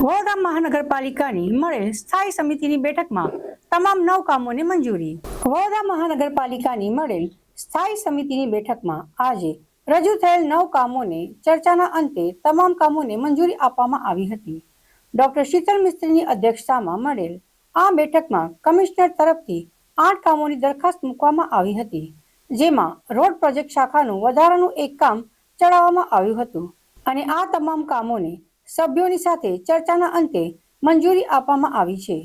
વડોદરા મહાનગરપાલિકાની મળેલ સ્થાયી સમિતિની બેઠકમાં તમામ નવ કામોને મંજૂરી. વડોદરા મહાનગરપાલિકાની મળેલ સ્થાયી સમિતિની બેઠકમાં આજે રજૂ થયેલ નવ કામોને ચર્ચાના અંતે તમામ કામોને મંજૂરી આપવામાં આવી હતી. ડોક્ટર શીતલ મિસ્ત્રીની અધ્યક્ષતામાં મળેલ આ બેઠકમાં કમિશનર તરફથી આઠ કામોની દરખાસ્ત મૂકવામાં આવી હતી, જેમાં રોડ પ્રોજેક્ટ શાખાનું વધારાનું એક કામ ચડાવવામાં આવ્યું હતું. અને આ તમામ કામોને સભ્યોની સાથે ચર્ચાના અંતે મંજૂરી આપવામાં આવી છે.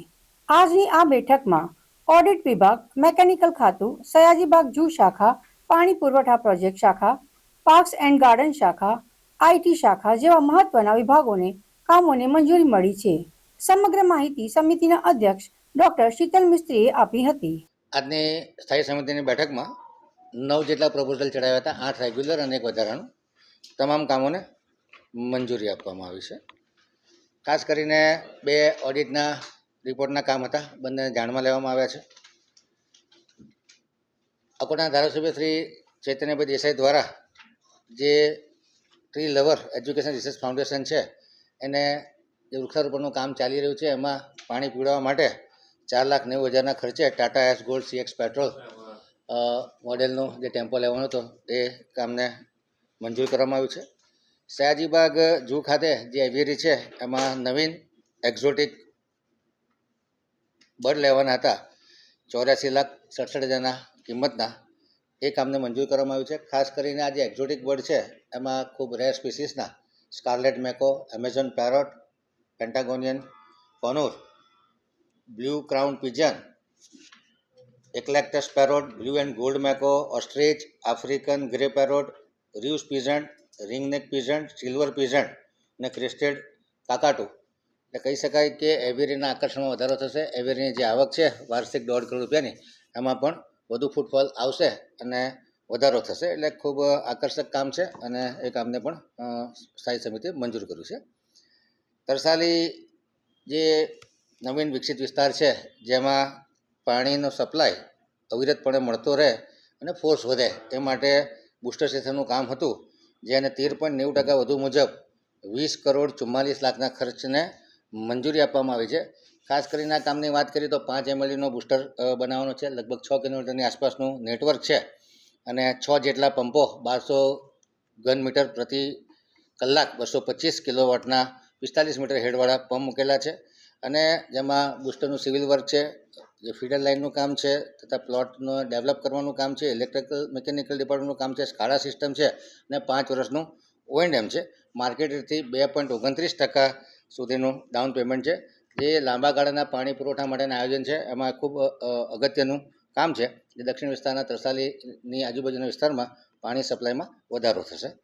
આજની આ બેઠકમાં ઓડિટ વિભાગ, મેકેનિકલ ખાતું, સયાજીબાગ જૂ શાખા, પાણી પુરવઠા પ્રોજેક્ટ શાખા, પાર્ક્સ એન્ડ ગાર્ડન શાખા આઈટી શાખા જેવા મહત્વના વિભાગોને કામોને મંજૂરી મળી છે. સમગ્ર માહિતી સમિતિના અધ્યક્ષ ડોક્ટર શીતલ મિસ્ત્રીએ આપી હતી. આજની સ્થાયી સમિતિની બેઠકમાં નવ જેટલા પ્રપોઝલ ચડાવ્યા હતા, આઠ રેગ્યુલર અને એક વધારાનું. તમામ કામોને મંજૂરી આપવામાં આવી છે. ખાસ કરીને બે ઓડિટના રિપોર્ટના કામ હતા, બંને જાણમાં લેવામાં આવ્યા છે. અકોટના ધારાસભ્ય શ્રી ચૈતન્યભાઈ દેસાઈ દ્વારા જે tree lover education research foundation છે, એને જે વૃક્ષારોપણનું કામ ચાલી રહ્યું છે, એમાં પાણી પીવડાવવા માટે ચાર લાખ નેવું હજારના ખર્ચે Tata Ace Gold CX petrol મોડેલનો જે ટેમ્પો લેવાનો હતો, એ કામને મંજૂર કરવામાં આવ્યું છે. સયાજીબાગ જૂ ખાતે જે એવિયરી છે, એમાં નવીન એક્ઝોટિક બર્ડ લેવાના હતા. ચોર્યાસી લાખ સડસઠ હજારના કિંમતના. એ કામને મંજૂર કરવામાં આવ્યું છે. ખાસ કરીને આ જે એક્ઝોટિક બર્ડ છે, એમાં ખૂબ rare સ્પીસીસના scarlet macaw Amazon parrot Patagonian conure blue crown pigeon eclectus parrot blue and gold macaw ostrich African grey parrot Reeves pheasant ringneck pheasant silver pheasant અને ક્રિસ્ટેડ કાકાટુ. એટલે કહી શકાય કે એવેરીના આકર્ષણમાં વધારો થશે. એવેરીની જે આવક છે, વાર્ષિક દોઢ કરોડ રૂપિયાની, એમાં પણ વધુ ફૂટફોલ આવશે અને વધારો થશે. એટલે ખૂબ આકર્ષક કામ છે અને એ કામને પણ સ્થાયી સમિતિએ મંજૂર કર્યું છે. તરસાલી જે નવીન વિકસિત વિસ્તાર છે, જેમાં પાણીનો સપ્લાય અવિરતપણે મળતો રહે અને ફોર્સ વધે, એ માટે બુસ્ટર સ્ટેશનનું કામ હતું. જેને તેર પોઈન્ટ નેવું ટકા વધુ મુજબ વીસ કરોડ ચુમ્માલીસ લાખના ખર્ચને મંજૂરી આપવામાં આવી છે. ખાસ કરીને આ કામની વાત કરીએ તો પાંચ એમએલઈનો બુસ્ટર બનાવવાનો છે. લગભગ છ કિલોમીટરની આસપાસનું નેટવર્ક છે. અને છ જેટલા પંપો બારસો ઘન મીટર પ્રતિ કલાક બસો પચીસ કિલોવોટના પિસ્તાલીસ મીટર હેડવાળા પંપ મૂકેલા છે. અને જેમાં બુસ્ટરનું સિવિલ વર્ક છે. જે ફીડર લાઇનનું કામ છે, તથા પ્લોટનો ડેવલપ કરવાનું કામ છે ઇલેક્ટ્રિકલ મિકેનિકલ ડિપાર્ટમેન્ટનું કામ છે સ્કાડા સિસ્ટમ છે, અને પાંચ વર્ષનું ઓએનએમ છે. માર્કેટથી બે પોઈન્ટ ઓગણત્રીસ ટકા સુધીનું ડાઉન પેમેન્ટ છે. જે લાંબા ગાળાના પાણી પુરવઠા માટેના આયોજન છે, એમાં ખૂબ અગત્યનું કામ છે. જે દક્ષિણ વિસ્તારના તરસાલીની આજુબાજુના વિસ્તારમાં પાણી સપ્લાયમાં વધારો થશે.